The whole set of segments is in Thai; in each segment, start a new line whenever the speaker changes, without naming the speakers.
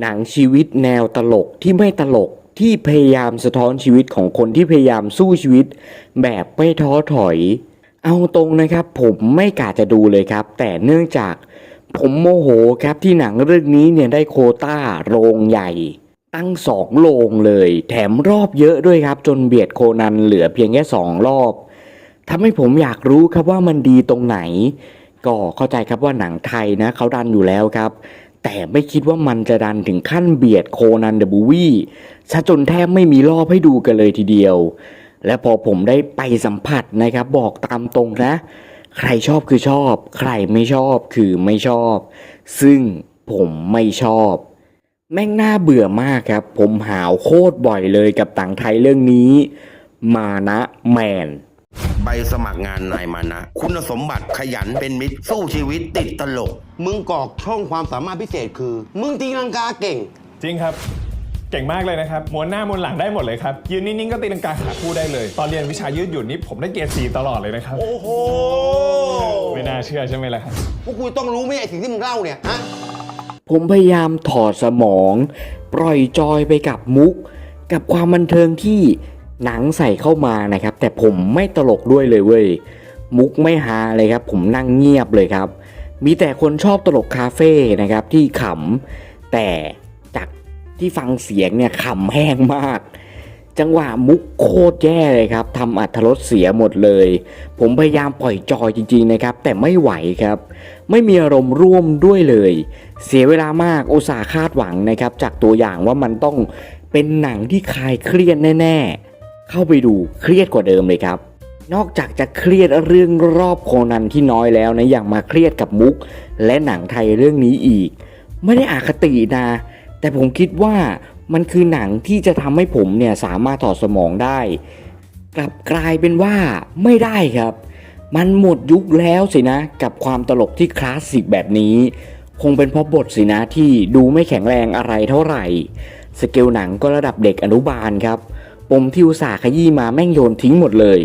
หนังชีวิตแนวตลกที่ไม่ตลกที่พยายามสะท้อนชีวิตของคนที่พยายามสู้ชีวิต แบบไม่ท้อถอย เอาตรงนะครับ ผมไม่กะจะดูเลยครับ แต่เนื่องจากผมโมโหครับที่หนังเรื่องนี้เนี่ยได้โคต้าโรงใหญ่ ตั้งสองโรงเลย แถมรอบเยอะด้วยครับ จนเบียดโคนันเหลือเพียงแค่สองรอบทำให้ผมอยากรู้ครับว่ามันดีตรงไหน ก็เข้าใจครับว่าหนังไทยนะเขาดันอยู่แล้วครับ แต่ไม่คิดว่ามันจะดันถึงขั้นเบียดโคนันเดอะบูวี่ซะจนแทบไม่มีรอบให้ดูกันเลยทีเดียว และพอผมได้ไปสัมผัสนะครับบอกตามตรงนะ ใครชอบคือชอบ ใครไม่ชอบคือไม่ชอบ ซึ่งผมไม่ชอบ แม่งน่าเบื่อมากครับ ผมหาวโคตรบ่อยเลยกับต่างไทยเรื่องนี้ มานะแมน
ใบสมัครงานนายมานะ คุณสมบัติขยันเป็นมิตร สู้ชีวิตติดตลก
มึงกรอกช่องความสามารถพิเศษคือ มึงตีลังกาเก่ง
จริงครับ เก่งมากเลยนะครับม้วนหน้าม้วนหลังได้หมดเลยครับ ยืนนิ่งๆก็ตีลังกาขาคู่ได้เลย ตอนเรียนวิชายืดหยุ่นนี่ผมได้เกรดสีตลอดเลยนะครับ
โอ้โห
ไม่น่าเชื่อใช่ไหมล่ะครับ
พวกกูต้องรู้ไหมไอ้สิ่งที่มึงเล่าเนี่ยฮะ
ผมพยายามถอดสมอง ปล่อยจอยไปกับมุก กับความบันเทิงที่ หนังใส่เข้ามานะครับ แต่ผมไม่ตลกด้วยเลยเว้ยมุกไม่ฮาเลยครับ ผมนั่งเงียบเลยครับ มีแต่คนชอบตลกคาเฟ่นะครับที่ขำแต่จากที่ฟังเสียงเนี่ยขำแห้งมากจังหวะมุกโคตรแย่เลยครับทำอัธรสเสียหมดเลย ผมพยายามปล่อยจอยจริงๆนะครับ แต่ไม่ไหวครับ ไม่มีอารมณ์ร่วมด้วยเลย เสียเวลามากอุตส่าห์คาดหวังนะครับ จากตัวอย่างว่ามันต้องเป็นหนังที่คลายเครียดแน่ๆ เข้าไปดูเครียดกว่าเดิมเลยครับ นอกจากจะเครียดเรื่องรอบโคนันที่น้อยแล้วนะอย่างมาเครียดกับมุก และหนังไทยเรื่องนี้อีก ไม่ได้อาคตินะ แต่ผมคิดว่ามันคือหนังที่จะทำให้ผมเนี่ยสามารถถอดสมองได้ กลับกลายเป็นว่าไม่ได้ครับ มันหมดยุคแล้วสินะ กับความตลกที่คลาสสิกแบบนี้ คงเป็นเพราะบทสินะที่ดูไม่แข็งแรงอะไรเท่าไหร่ สเกลหนังก็ระดับเด็กอนุบาลครับ ปมที่อุตส่าห์ขยี้มาแม่งโยนทิ้งหมดเลย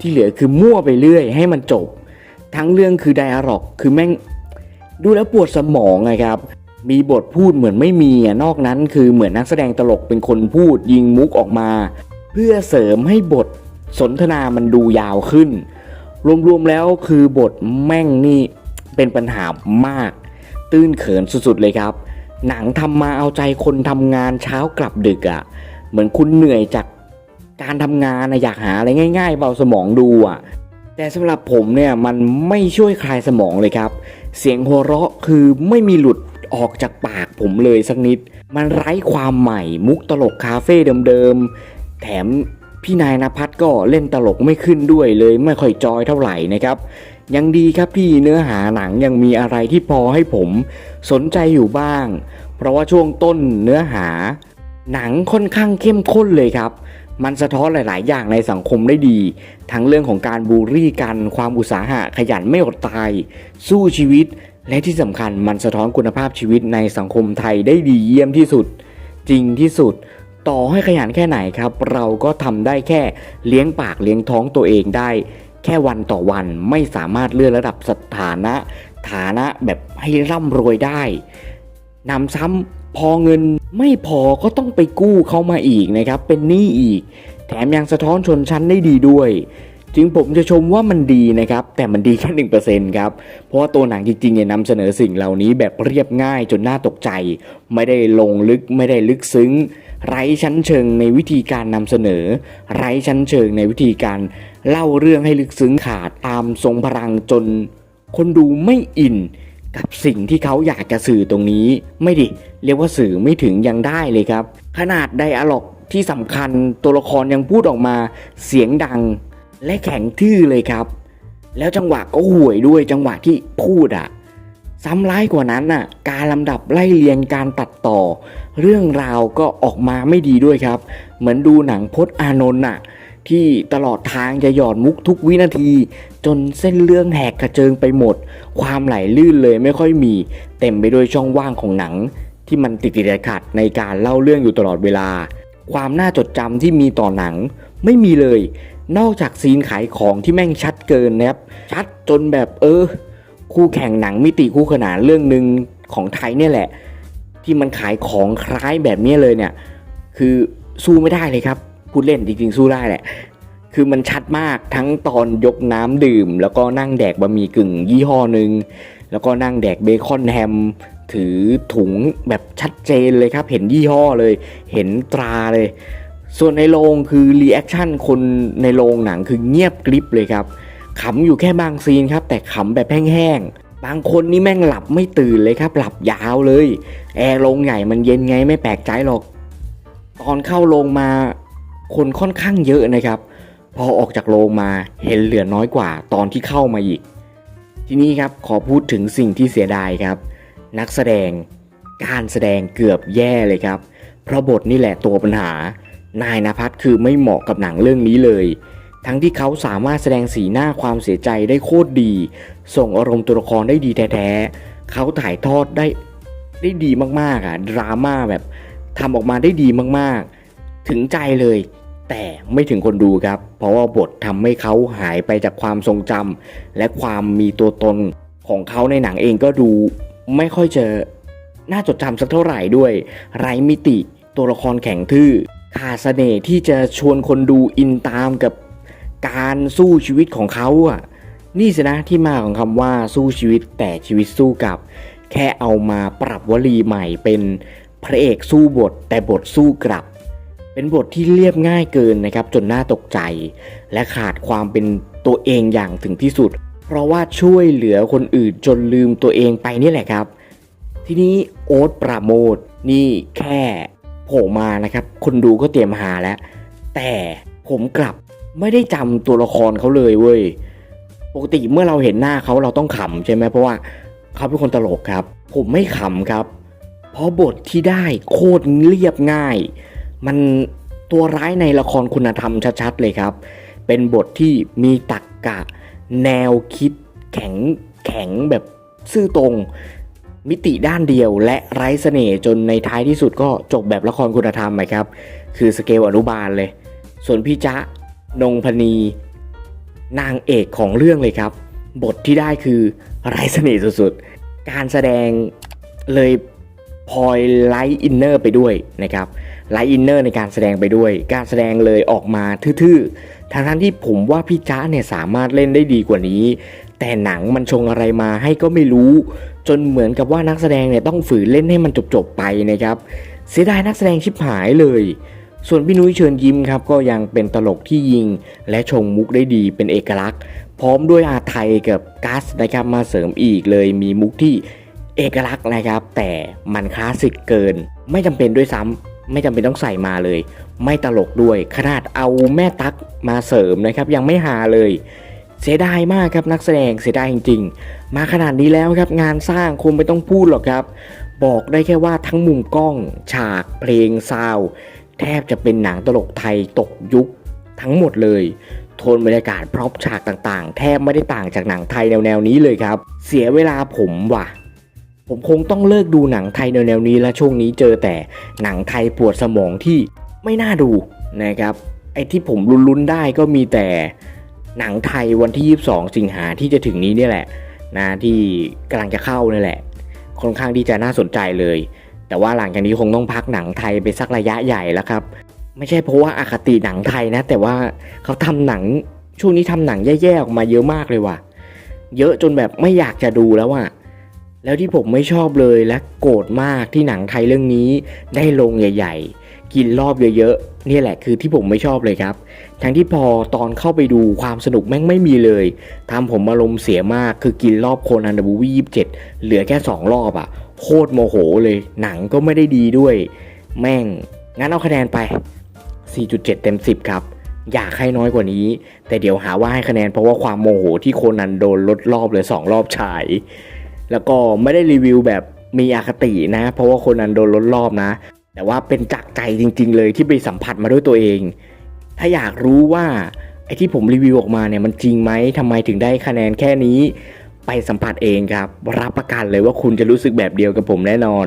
ที่เหลือคือมั่วไปเรื่อยให้มันจบ ทั้งเรื่องคือไดอะล็อกคือแม่งดูแล้วปวดสมองไงครับ มีบทพูดเหมือนไม่มีอะนอกนั้นคือเหมือนนักแสดงตลกเป็นคนพูดยิงมุกออกมา เพื่อเสริมให้บทสนทนามันดูยาวขึ้น รวมๆแล้วคือบทแม่งนี่เป็นปัญหามาก ตื้นเขินสุดๆเลยครับ หนังทำมาเอาใจคนทำงานเช้ากลับดึกอะ่ะ เหมือนคุณเหนื่อยจาก การทำงานนะอยากหาอะไรง่าย ๆ เบาสมองดูอะ่ะแต่สำหรับผมเนี่ยมันไม่ช่วยคลายสมองเลยครับ เสียงหัวเราะคือไม่มีหลุดออกจากปากผมเลยสักนิด มันไร้ความใหม่มุกตลกคาเฟ่เดิมๆ แถมพี่นายนภัสก็เล่นตลกไม่ขึ้นด้วยเลยไม่ค่อยจอยเท่าไหร่นะครับ ยังดีครับที่เนื้อหาหนังยังมีอะไรที่พอให้ผมสนใจอยู่บ้าง เพราะว่าช่วงต้นเนื้อหา หนังค่อนข้างเข้มข้นเลยครับ มันสะท้อนหลาย ๆ อย่างในสังคมได้ดี ทั้งเรื่องของการบูลลี่กัน ความอุตสาหะขยันไม่อดตาย สู้ชีวิต และที่สำคัญมันสะท้อนคุณภาพชีวิตในสังคมไทยได้ดีเยี่ยมที่สุด จริงที่สุด ต่อให้ขยันแค่ไหนครับ เราก็ทำได้แค่เลี้ยงปากเลี้ยงท้องตัวเองได้ แค่วันต่อวันไม่สามารถเลื่อนระดับสถานะ ฐานะแบบให้ร่ำรวยได้นำซ้ำ พอเงินไม่พอก็ต้องไปกู้เขามาอีกนะครับ เป็นหนี้อีก แถมยังสะท้อนชนชั้นได้ดีด้วย จึงผมจะชมว่ามันดีนะครับ แต่มันดีแค่หนึ่งเปอร์เซ็นต์ครับ เพราะว่าตัวหนังจริงๆเนี่ยนำเสนอสิ่งเหล่านี้แบบเรียบง่ายจนน่าตกใจ ไม่ได้ลงลึกไม่ได้ลึกซึ้ง ไร้ชั้นเชิงในวิธีการนำเสนอ ไร้ชั้นเชิงในวิธีการเล่าเรื่องให้ลึกซึ้งขาดตามทรงพลังจน คนดูไม่อิน กับสิ่งที่เขาอยากจะสื่อตรงนี้ ไม่ดิ เรียกว่าสื่อไม่ถึงยังได้เลยครับ ขนาดไดอะล็อกที่สำคัญตัวละครยังพูดออกมาเสียงดัง และแข็งทื่อเลยครับ แล้วจังหวะก็ห่วยด้วยจังหวะที่พูดอะซ้ำร้ายกว่านั้นน่ะ การลำดับไล่เรียงการตัดต่อ เรื่องราวก็ออกมาไม่ดีด้วยครับ เหมือนดูหนังพจน์อานนท์น่ะ ที่ตลอดทางจะหยอดมุกทุกวินาที จนเส้นเรื่องแหกกระเจิงไปหมด ความไหลลื่นเลยไม่ค่อยมี เต็มไปด้วยช่องว่างของหนัง ที่มันติดติดขัดในการเล่าเรื่องอยู่ตลอดเวลา ความน่าจดจำที่มีต่อหนัง ไม่มีเลย นอกจากซีนขายของที่แม่งชัดเกินนะครับชัดจนแบบเออ คู่แข่งหนังมิติคู่ขนานเรื่องหนึ่งของไทยเนี่ยแหละ ที่มันขายของคล้ายแบบนี้เลยเนี่ย คือสู้ไม่ได้เลยครับ พูดเล่นจริงๆสู้ได้แหละคือมันชัดมากทั้งตอนยกน้ำดื่ม แล้วก็นั่งแดกบะหมี่กึ่งยี่ห้อหนึ่งแล้วก็นั่งแดกเบคอนแฮมถือถุงแบบชัดเจนเลยครับ เห็นยี่ห้อเลย เห็นตราเลย ส่วนในโรงคือรีแอคชั่นคนในโรงหนังคือเงียบกริบเลยครับขำอยู่แค่บางซีนครับ แต่ขำแบบแห้งๆบางคนนี่แม่งหลับไม่ตื่นเลยครับ หลับยาวเลย แอร์โรงใหญ่มันเย็นไงไม่แปลกใจหรอก ตอนเข้าโรงมา คนค่อนข้างเยอะนะครับ พอออกจากโรงมาเห็นเหลือน้อยกว่าตอนที่เข้ามาอีก ทีนี้ครับขอพูดถึงสิ่งที่เสียดายครับ นักแสดงการแสดงเกือบแย่เลยครับ เพราะบทนี่แหละตัวปัญหา นายนภัสคือไม่เหมาะกับหนังเรื่องนี้เลย ทั้งที่เขาสามารถแสดงสีหน้าความเสียใจได้โคตรดี ส่งอารมณ์ตัวละครได้ดีแท้ๆเขาถ่ายทอดได้ได้ดีมากๆอะดราม่าแบบทำออกมาได้ดีมากๆ ถึงใจเลย แต่ไม่ถึงคนดูครับ เพราะว่าบททำให้เขาหายไปจากความทรงจำและความมีตัวตนของเขาในหนังเองก็ดูไม่ค่อยเจะน่าจดจำสักเท่าไหร่ด้วย ไร้มิติตัวละครแข็งทื่อขาดเสน่ห์ที่จะชวนคนดูอินตามกับการสู้ชีวิตของเขาอะนี่สินะที่มาของคำว่าสู้ชีวิตแต่ชีวิตสู้กับ แค่เอามาปรับวลีใหม่เป็นพระเอกสู้บทแต่บทสู้กลับ เป็นบทที่เรียบง่ายเกินนะครับจนน่าตกใจ และขาดความเป็นตัวเองอย่างถึงที่สุด เพราะว่าช่วยเหลือคนอื่นจนลืมตัวเองไปนี่แหละครับ ทีนี้โอ๊ตปราโมทนี่แค่โผล่มานะครับคนดูก็เตรียมหาแล้ว แต่ผมกลับไม่ได้จำตัวละครเขาเลยเว้ยปกติเมื่อเราเห็นหน้าเขาเราต้องขำใช่ไหมเพราะว่าเขาเป็นคนตลกครับ ผมไม่ขำครับ เพราะบทที่ได้โคตรเรียบง่าย มันตัวร้ายในละครคุณธรรมชัดๆเลยครับ เป็นบทที่มีตักกะ แนวคิดแข็งแข็งแบบซื่อตรง มิติด้านเดียวและไร้เสน่ห์จนในท้ายที่สุดก็จบแบบละครคุณธรรมไหมครับ คือสเกลอนุบาลเลย ส่วนพี่จ๊ะนงพนี นางเอกของเรื่องเลยครับ บทที่ได้คือไร้เสน่ห์สุดๆ การแสดงเลย พลอยไลท์อินเนอร์ไปด้วยนะครับไลท์อินเนอร์ในการแสดงไปด้วย การแสดงเลยออกมาทื่อๆทางทั้งที่ผมว่าพี่จ๊ะเนี่ยสามารถเล่นได้ดีกว่านี้ แต่หนังมันชงอะไรมาให้ก็ไม่รู้ จนเหมือนกับว่านักแสดงเนี่ยต้องฝืนเล่นให้มันจบๆไปนะครับเสียดายนักแสดงชิบหายเลย ส่วนพี่นุ้ยเชิญยิ้มครับก็ยังเป็นตลกที่ยิง และชงมุกได้ดีเป็นเอกลักษณ์ พร้อมด้วยอาไทยกับกัสนะครับมาเสริมอีกเลยมีมุกที่ เอกลักษณ์นะครับ แต่มันคลาสสิกเกิน ไม่จำเป็นด้วยซ้ำไม่จำเป็นต้องใส่มาเลย ไม่ตลกด้วย ขนาดเอาแม่ตั๊กมาเสริมนะครับ ยังไม่หาเลย เสียดายมากครับนักแสดงเสียดายจริง ๆ มาขนาดนี้แล้วครับงานสร้างคงไม่ต้องพูดหรอกครับ บอกได้แค่ว่าทั้งมุมกล้อง ฉากเพลงซาวแทบจะเป็นหนังตลกไทยตกยุคทั้งหมดเลยโทนบรรยากาศพร็อพฉากต่างๆ แทบไม่ได้ต่างจากหนังไทยแนวๆนี้เลยครับ เสียเวลาผมว่ะ ผมคงต้องเลิกดูหนังไทยแนวๆนี้และช่วงนี้เจอแต่หนังไทยปวดสมองที่ไม่น่าดูนะครับไอ้ที่ผมลุ้นๆได้ก็มีแต่หนังไทยวันที่ 22 สิงหาที่จะถึงนี้เนี่ยแหละนะที่กำลังจะเข้านี่แหละ ค่อนข้างที่จะน่าสนใจเลย แต่ว่าหลังจากนี้คงต้องพักหนังไทยไปสักระยะใหญ่แล้วครับ ไม่ใช่เพราะว่าอาคติหนังไทยนะ แต่ว่าเขาทำหนังช่วงนี้ทำหนังแย่ๆออกมาเยอะมากเลยว่ะ เยอะจนแบบไม่อยากจะดูแล้วอะ แล้วที่ผมไม่ชอบเลยและโกรธมากที่หนังไทยเรื่องนี้ ได้ลงใหญ่ ๆ กินรอบเยอะๆนี่แหละคือที่ผมไม่ชอบเลยครับ ทั้งที่พอตอนเข้าไปดูความสนุกแม่งไม่มีเลยทำผมอารมณ์เสียมากคือกินรอบโคนันดับวียี่สิบเจ็ดเหลือแค่สองรอบอะโคตรโมโหเลย หนังก็ไม่ได้ดีด้วย แม่ง งั้นเอาคะแนนไป 4.7 เต็ม 10 ครับ อยากให้น้อยกว่านี้ แต่เดี๋ยวหาว่าให้คะแนนเพราะว่าความโมโหที่โคนันโดนลดรอบเลย 2 รอบฉาย แล้วก็ไม่ได้รีวิวแบบมีอคตินะ เพราะว่าคนนั้นโดนลดรอบนะ แต่ว่าเป็นจากใจจริง ๆ เลยที่ไปสัมผัสมาด้วยตัวเอง ถ้าอยากรู้ว่าไอ้ที่ผมรีวิวออกมาเนี่ยมันจริงไหมทำไมถึงได้คะแนนแค่นี้ ไปสัมผัสเองครับ รับประกันเลยว่าคุณจะรู้สึกแบบเดียวกับผมแน่นอน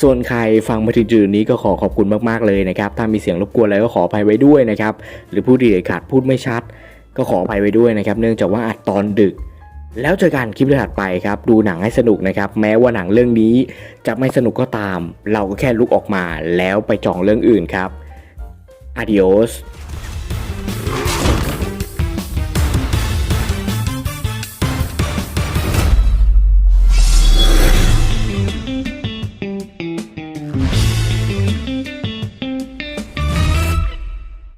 ส่วนใครฟังมาถึงจุดนี้ก็ขอขอบคุณมากๆเลยนะครับ ถ้ามีเสียงรบกวนอะไรก็ขออภัยไว้ด้วยนะครับ หรือพูดดีขาดพูดไม่ชัด ก็ขออภัยไว้ด้วยนะครับ เนื่องจากว่าอัดตอนดึก แล้วเจอกันคลิปถัดไปครับ ดูหนังให้สนุกนะครับ แม้ว่าหนังเรื่องนี้จะไม่สนุกก็ตาม เราก็แค่ลุกออกมาแล้วไปจองเรื่องอื่นครับ adios